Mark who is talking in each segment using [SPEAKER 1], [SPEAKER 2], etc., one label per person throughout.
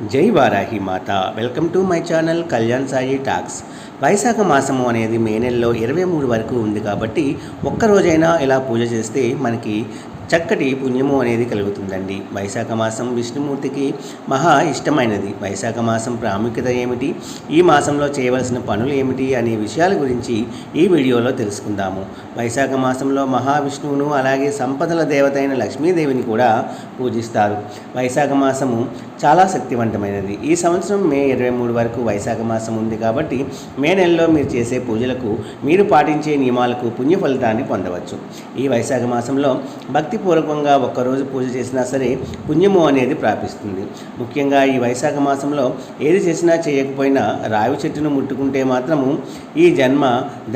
[SPEAKER 1] జై వారాహి మాత. Welcome to my channel Kalyan Sai talks వైశాఖ మాసము అనేది మే నెలలో ఇరవై మూడు వరకు ఉంది కాబట్టి ఒక్క రోజైనా ఇలా పూజ చేస్తే మనకి చక్కటి పుణ్యము అనేది కలుగుతుందండి. వైశాఖ మాసం విష్ణుమూర్తికి మహా ఇష్టమైనది. వైశాఖ మాసం ప్రాముఖ్యత ఏమిటి? ఈ మాసంలో చేయవలసిన పనులు ఏమిటి? అనే విషయాల గురించి ఈ వీడియోలో తెలుసుకుందాము. వైశాఖ మాసంలో మహావిష్ణువును అలాగే సంపదల దేవత అయిన లక్ష్మీదేవిని కూడా పూజిస్తారు. వైశాఖ మాసము చాలా శక్తివంతమైనది. ఈ సంవత్సరం మే ఇరవై మూడు వరకు వైశాఖ మాసం ఉంది కాబట్టి మే నెలలో మీరు చేసే పూజలకు మీరు పాటించే నియమాలకు పుణ్య ఫలితాన్ని పొందవచ్చు. ఈ వైశాఖ మాసంలో భక్తిపూర్వకంగా ఒక్కరోజు పూజ చేసినా సరే పుణ్యము అనేది ప్రాపిస్తుంది ముఖ్యంగా ఈ వైశాఖ మాసంలో ఏది చేసినా చేయకపోయినా రావి చెట్టును ముట్టుకుంటే మాత్రము ఈ జన్మ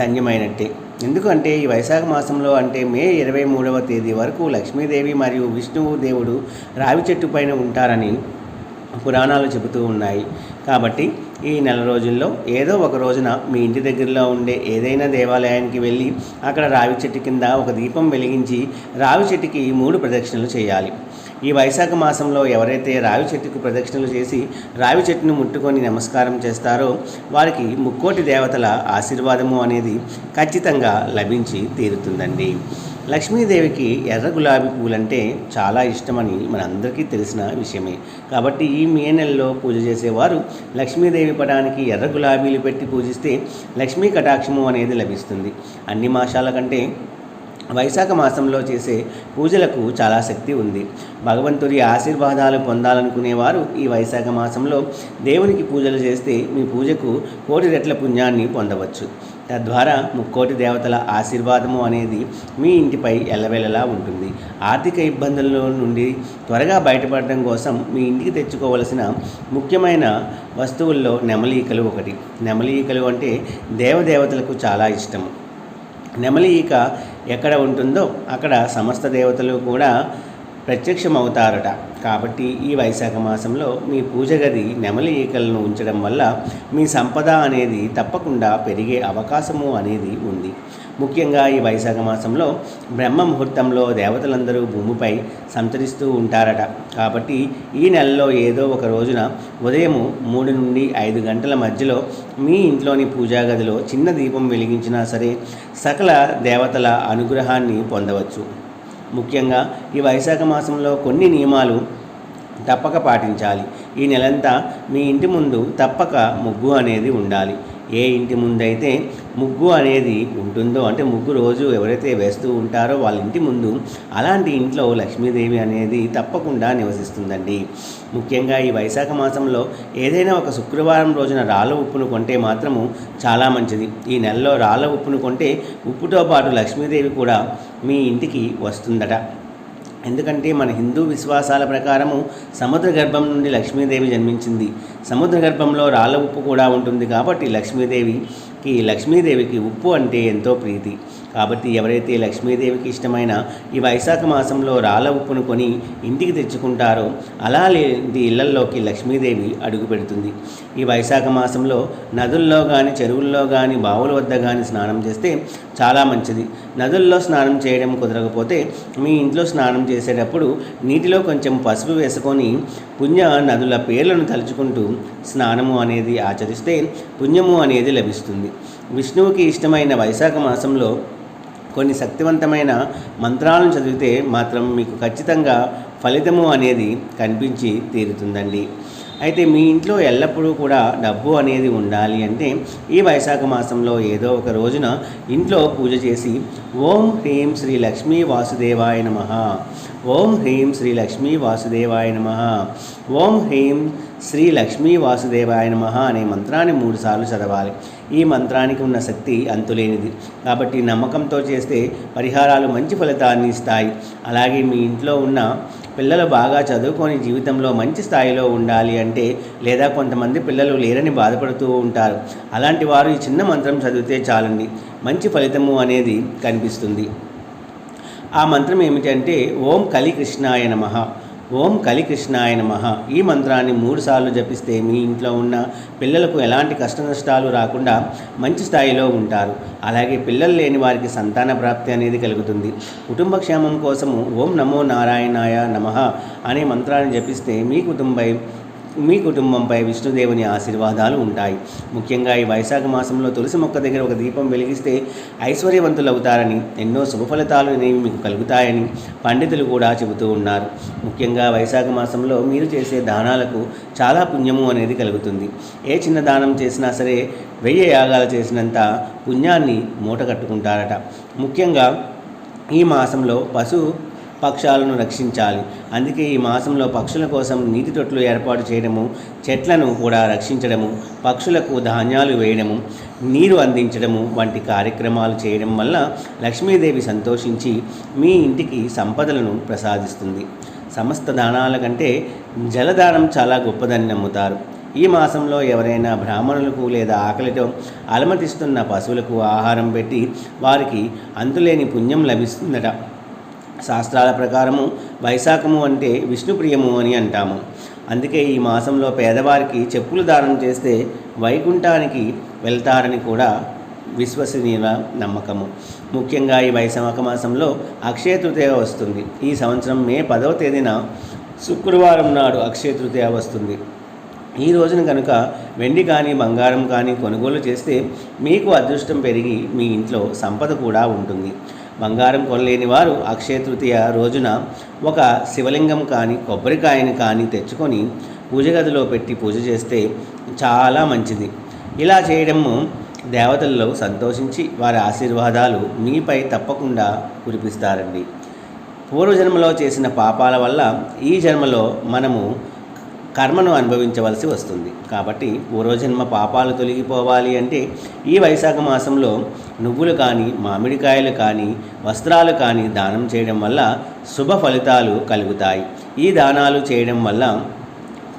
[SPEAKER 1] ధన్యమైనట్టే. ఎందుకంటే ఈ వైశాఖ మాసంలో అంటే మే ఇరవై మూడవ తేదీ వరకు లక్ష్మీదేవి మరియు విష్ణువు దేవుడు రావి చెట్టు పైన ఉంటారని పురాణాలు చెబుతూ ఉన్నాయి. కాబట్టి ఈ నెల రోజుల్లో ఏదో ఒక రోజున మీ ఇంటి దగ్గరలో ఉండే ఏదైనా దేవాలయానికి వెళ్ళి అక్కడ రావి చెట్టు కింద ఒక దీపం వెలిగించి రావి చెట్టుకి మూడు ప్రదక్షిణలు చేయాలి. ఈ వైశాఖ మాసంలో ఎవరైతే రావి చెట్టుకు ప్రదక్షిణలు చేసి రావి చెట్టును ముట్టుకొని నమస్కారం చేస్తారో వారికి ముక్కోటి దేవతల ఆశీర్వాదము అనేది ఖచ్చితంగా లభించి తీరుతుందండి. లక్ష్మీదేవికి ఎర్ర గులాబీ పూలంటే చాలా ఇష్టమని మనందరికీ తెలిసిన విషయమే. కాబట్టి ఈ మే నెలలో పూజ చేసేవారు లక్ష్మీదేవి పటానికి ఎర్ర గులాబీలు పెట్టి పూజిస్తే లక్ష్మీ కటాక్షము అనేది లభిస్తుంది. అన్ని మాసాల కంటే వైశాఖ మాసంలో చేసే పూజలకు చాలా శక్తి ఉంది. భగవంతుడి ఆశీర్వాదాలు పొందాలనుకునేవారు ఈ వైశాఖ మాసంలో దేవునికి పూజలు చేస్తే మీ పూజకు కోటి రెట్ల పుణ్యాన్ని పొందవచ్చు. తద్వారా ముక్కోటి దేవతల ఆశీర్వాదము అనేది మీ ఇంటిపై ఎల్లవెల్లలా ఉంటుంది. ఆర్థిక ఇబ్బందుల నుండి త్వరగా బయటపడడం కోసం మీ ఇంటికి తెచ్చుకోవలసిన ముఖ్యమైన వస్తువుల్లో నెమలీకలు ఒకటి. నెమలీకలు అంటే దేవదేవతలకు చాలా ఇష్టం. నెమలి ఈక ఎక్కడ ఉంటుందో అక్కడ సమస్త దేవతలు కూడా ప్రత్యక్షమవుతారట. కాబట్టి ఈ వైశాఖ మాసంలో మీ పూజ గది నెమలి ఈకలను ఉంచడం వల్ల మీ సంపద అనేది తప్పకుండా పెరిగే అవకాశము అనేది ఉంది. ముఖ్యంగా ఈ వైశాఖ మాసంలో బ్రహ్మ ముహూర్తంలో దేవతలందరూ భూమిపై సంచరిస్తూ ఉంటారట. కాబట్టి ఈ నెలలో ఏదో ఒక రోజున ఉదయం మూడు నుండి ఐదు గంటల మధ్యలో మీ ఇంట్లోని పూజా గదిలో చిన్న దీపం వెలిగించినా సరే సకల దేవతల అనుగ్రహాన్ని పొందవచ్చు. ముఖ్యంగా ఈ వైశాఖ మాసంలో కొన్ని నియమాలు తప్పక పాటించాలి. ఈ నెలంతా మీ ఇంటి ముందు తప్పక ముగ్గు అనేది ఉండాలి. ఏ ఇంటి ముందైతే ముగ్గు అనేది ఉంటుందో అంటే ముగ్గు రోజు ఎవరైతే వేస్తూ ఉంటారో వాళ్ళ ఇంటి ముందు అలాంటి ఇంట్లో లక్ష్మీదేవి అనేది తప్పకుండా నివసిస్తుందండి. ముఖ్యంగా ఈ వైశాఖ మాసంలో ఏదైనా ఒక శుక్రవారం రోజున రాళ్ళ ఉప్పును కొంటే మాత్రము చాలా మంచిది. ఈ నెలలో రాళ్ళ ఉప్పును కొంటే ఉప్పుతో పాటు లక్ష్మీదేవి కూడా మీ ఇంటికి వస్తుందట. ఎందుకంటే మన హిందూ విశ్వాసాల ప్రకారము సముద్ర గర్భం నుండి లక్ష్మీదేవి జన్మించింది. సముద్ర గర్భంలో రాళ్ళ ఉప్పు కూడా ఉంటుంది కాబట్టి లక్ష్మీదేవికి లక్ష్మీదేవికి ఉప్పు అంటే ఎంతో ప్రీతి. కాబట్టి ఎవరైతే లక్ష్మీదేవికి ఇష్టమైన ఈ వైశాఖ మాసంలో రాళ్ళ ఉప్పును కొని ఇంటికి తెచ్చుకుంటారో అలా లేని ఇళ్ళల్లోకి లక్ష్మీదేవి అడుగు పెడుతుంది. ఈ వైశాఖ మాసంలో నదుల్లో కానీ చెరువుల్లో కానీ బావుల వద్ద కానీ స్నానం చేస్తే చాలా మంచిది. నదుల్లో స్నానం చేయడం కుదరకపోతే మీ ఇంట్లో స్నానం చేసేటప్పుడు నీటిలో కొంచెం పసుపు వేసుకొని పుణ్య నదుల పేర్లను తలుచుకుంటూ స్నానము అనేది ఆచరిస్తే పుణ్యము అనేది లభిస్తుంది. విష్ణువుకి ఇష్టమైన వైశాఖ మాసంలో కొన్ని శక్తివంతమైన మంత్రాలను చదివితే మాత్రం మీకు ఖచ్చితంగా ఫలితము అనేది కనిపించి తీరుతుందండి. అయితే మీ ఇంట్లో ఎల్లప్పుడూ కూడా డబ్బు అనేది ఉండాలి అంటే ఈ వైశాఖ మాసంలో ఏదో ఒక రోజున ఇంట్లో పూజ చేసి ఓం హ్రీం శ్రీ లక్ష్మీ వాసుదేవాయ నమ. ఓం హ్రీం శ్రీ లక్ష్మీ వాసుదేవాయ నమ. ఓం హ్రీం శ్రీ లక్ష్మీ వాసుదేవాయ నమ అనే మంత్రాన్ని మూడుసార్లు చదవాలి. ఈ మంత్రానికి ఉన్న శక్తి అంతులేనిది. కాబట్టి నమ్మకంతో చేస్తే పరిహారాలు మంచి ఫలితాన్ని ఇస్తాయి. అలాగే మీ ఇంట్లో ఉన్న పిల్లలు బాగా చదువుకొని జీవితంలో మంచి స్థాయిలో ఉండాలి అంటే లేదా కొంతమంది పిల్లలు లేరని బాధపడుతూ ఉంటారు. అలాంటి వారు ఈ చిన్న మంత్రం చదివితే చాలండి. మంచి ఫలితము అనేది కనిపిస్తుంది. ఆ మంత్రం ఏమిటంటే ఓం కలికృష్ణాయ నమః. ఓం కలికృష్ణాయ నమః. ఈ మంత్రాన్ని మూడుసార్లు జపిస్తే మీ ఇంట్లో ఉన్న పిల్లలకు ఎలాంటి కష్టనష్టాలు రాకుండా మంచి స్థాయిలో ఉంటారు. అలాగే పిల్లలు లేని వారికి సంతాన ప్రాప్తి అనేది కలుగుతుంది. కుటుంబ క్షేమం కోసము ఓం నమో నారాయణాయ నమః అనే మంత్రాన్ని జపిస్తే మీ కుటుంబం మీ కుటుంబంపై విష్ణుదేవుని ఆశీర్వాదాలు ఉంటాయి. ముఖ్యంగా ఈ వైశాఖ మాసంలో తులసి మొక్క దగ్గర ఒక దీపం వెలిగిస్తే ఐశ్వర్యవంతులు అవుతారని ఎన్నో శుభ ఫలితాలు అనేవి మీకు కలుగుతాయని పండితులు కూడా చెబుతూ ఉన్నారు. ముఖ్యంగా వైశాఖ మాసంలో మీరు చేసే దానాలకు చాలా పుణ్యము అనేది కలుగుతుంది. ఏ చిన్న దానం చేసినా సరే వెయ్యి యాగాలు చేసినంత పుణ్యాన్ని మూట కట్టుకుంటారట. ముఖ్యంగా ఈ మాసంలో పశు పక్షాలను రక్షించాలి. అందుకే ఈ మాసంలో పక్షుల కోసం నీటి తొట్లు ఏర్పాటు చేయడము చెట్లను కూడా రక్షించడము పక్షులకు ధాన్యాలు వేయడము నీరు అందించడము వంటి కార్యక్రమాలు చేయడం వల్ల లక్ష్మీదేవి సంతోషించి మీ ఇంటికి సంపదలను ప్రసాదిస్తుంది. సమస్త దానాల కంటే జలదానం చాలా గొప్పదని నమ్ముతారు. ఈ మాసంలో ఎవరైనా బ్రాహ్మణులకు లేదా ఆకలితో అలమతిస్తున్న పశువులకు ఆహారం పెట్టి వారికి అంతులేని పుణ్యం లభిస్తుందట. శాస్త్రాల ప్రకారము వైశాఖము అంటే విష్ణుప్రియము అని అంటాము. అందుకే ఈ మాసంలో పేదవారికి చెప్పులు దానం చేస్తే వైకుంఠానికి వెళ్తారని కూడా విశ్వసనీయ నమ్మకము. ముఖ్యంగా ఈ వైశాఖ మాసంలో అక్షయ తృతీయ వస్తుంది. ఈ సంవత్సరం మే పదవ తేదీన శుక్రవారం నాడు అక్షయ తృతీయ వస్తుంది. ఈ రోజున కనుక వెండి కానీ బంగారం కానీ కొనుగోలు చేస్తే మీకు అదృష్టం పెరిగి మీ ఇంట్లో సంపద కూడా ఉంటుంది. బంగారం కొనలేని వారు అక్షయ తృతీయ రోజున ఒక శివలింగం కానీ కొబ్బరికాయని కానీ తెచ్చుకొని పూజ గదిలో పెట్టి పూజ చేస్తే చాలా మంచిది. ఇలా చేయడము దేవతల్లో సంతోషించి వారి ఆశీర్వాదాలు మీపై తప్పకుండా కురిపిస్తారండి. పూర్వజన్మలో చేసిన పాపాల వల్ల ఈ జన్మలో మనము కర్మను అనుభవించవలసి వస్తుంది. కాబట్టి పూర్వజన్మ పాపాలు తొలగిపోవాలి అంటే ఈ వైశాఖ మాసంలో నువ్వులు కానీ మామిడికాయలు కానీ వస్త్రాలు కానీ దానం చేయడం వల్ల శుభ ఫలితాలు కలుగుతాయి. ఈ దానాలు చేయడం వల్ల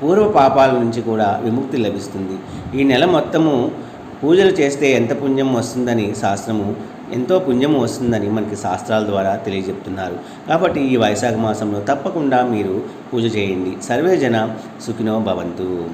[SPEAKER 1] పూర్వ పాపాల నుంచి కూడా విముక్తి లభిస్తుంది. ఈ నెల మొత్తము పూజలు చేస్తే ఎంత పుణ్యం వస్తుందని శాస్త్రము ఎంతో పుణ్యము వస్తుందని మనకి శాస్త్రాల ద్వారా తెలియజెప్తున్నారు. కాబట్టి ఈ వైశాఖ మాసంలో తప్పకుండా మీరు పూజ చేయండి. సర్వే జన సుఖినో భవంతు.